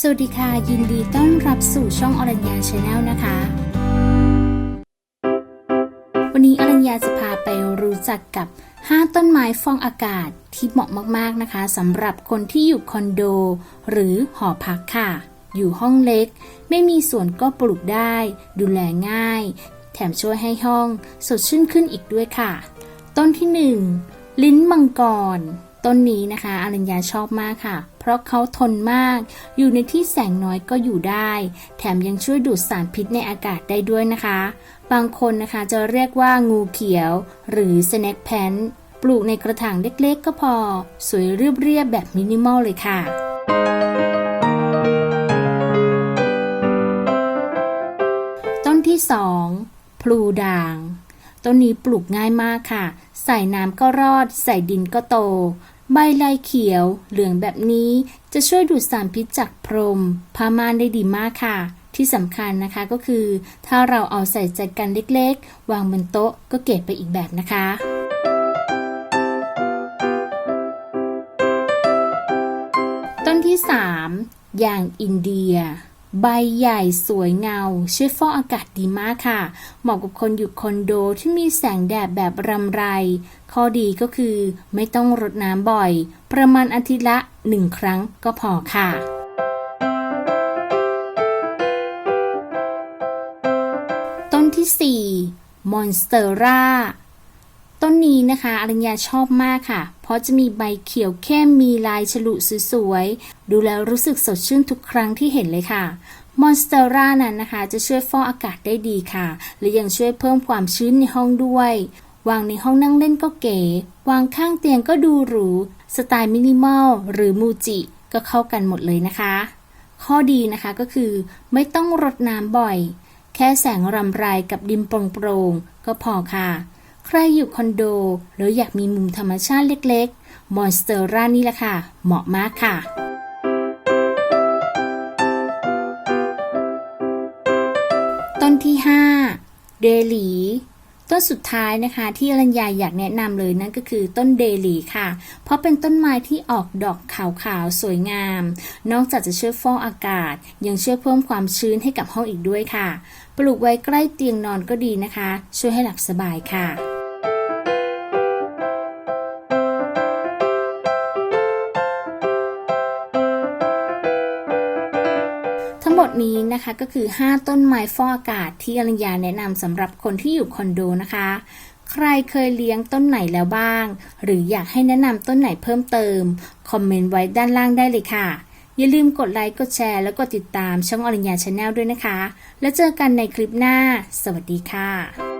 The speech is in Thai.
สวัสดีค่ะ ยินดีต้อนรับสู่ช่องอรัญญาชาแนลนะคะ วันนี้อรัญญาจะพาไปรู้จักกับ 5 ต้นไม้ฟองอากาศที่เหมาะมากๆนะคะสำหรับคนที่อยู่คอนโด หรือหอพักค่ะ อยู่ห้องเล็ก ไม่มีสวนก็ปลูกได้ ดูแลง่าย แถมช่วยให้ห้องสดชื่นขึ้นอีกด้วยค่ะ ต้นที่ 1 ลิ้นมังกร ต้นนี้นะคะอรัญญาชอบมากค่ะ เพราะเขาทนมาก อยู่ในที่แสงน้อยก็อยู่ได้ แถมยังช่วยดูดสารพิษในอากาศได้ด้วยนะคะ บางคนนะคะจะเรียกว่างูเขียว หรือ snake plant ปลูกในกระถางเล็กๆ ก็พอ สวยเรียบๆแบบมินิมอลเลยค่ะต้นที่ 2 พลูด่าง ต้นนี้ปลูกง่ายมากค่ะ ใส่น้ำก็รอด ใส่ดินก็โต ใบลายเขียวเหลืองแบบนี้จะช่วยดูดสารพิษจากพรมผ้าม่านได้ดีมากค่ะ ที่สำคัญนะคะก็คือ ถ้าเราเอาใส่ใจกันเล็กๆ วางบนโต๊ะก็เก๋ไปอีกแบบนะคะต้นที่ 3 อย่างอินเดีย ใบใหญ่สวยเงา ช่วยฟอกอากาศดีมากค่ะ เหมาะกับคนอยู่คอนโดที่มีแสงแดดแบบรำไร ข้อดีก็คือไม่ต้องรดน้ำบ่อย ประมาณอาทิตย์ละหนึ่งครั้งก็พอค่ะต้นที่ 4 มอนสเตอร่า ต้นนี้นะคะอรัญญาชอบมากค่ะ เพราะจะมีใบเขียวเข้มมีลายฉลุสวยๆ ดูแล้วรู้สึกสดชื่นทุกครั้งที่เห็นเลยค่ะ มอนสเตอร่านั้นนะคะ จะช่วยฟอกอากาศได้ดีค่ะ และยังช่วยเพิ่มความชื้นในห้องด้วย วางในห้องนั่งเล่นก็เก๋ วางข้างเตียงก็ดูหรู สไตล์มินิมอลหรือมูจิ ก็เข้ากันหมดเลยนะคะ ข้อดีนะคะก็คือ ไม่ต้องรดน้ำบ่อย แค่แสงรำไรกับดินโปร่งๆก็พอค่ะ ใครอยู่คอนโด หรืออยากมีมุมธรรมชาติเล็กๆ มอนสเตอร่านี่แหละค่ะ เหมาะมากค่ะต้นที่ 5 เดลี ต้นสุดท้ายนะคะที่อรัญญาอยากแนะนำเลยนั่นก็คือต้นเดลีค่ะ เพราะเป็นต้นไม้ที่ออกดอกขาวๆ สวยงาม นอกจากจะช่วยฟอกอากาศ ยังช่วยเพิ่มความชื้นให้กับห้องอีกด้วยค่ะ ปลูกไว้ใกล้เตียงนอนก็ดีนะคะ ช่วยให้หลับสบายค่ะ หมดนี้นะคะก็คือ 5 ต้นไม้ฟอกอากาศที่อรัญญาแนะนำสำหรับคนที่อยู่คอนโดนะคะ ใครเคยเลี้ยงต้นไหนแล้วบ้าง หรืออยากให้แนะนำต้นไหนเพิ่มเติม คอมเมนต์ไว้ด้านล่างได้เลยค่ะ อย่าลืมกดไลค์ กดแชร์ แล้วกดติดตามช่องอรัญญาชาแนลด้วยนะคะ แล้วเจอกันในคลิปหน้า สวัสดีค่ะ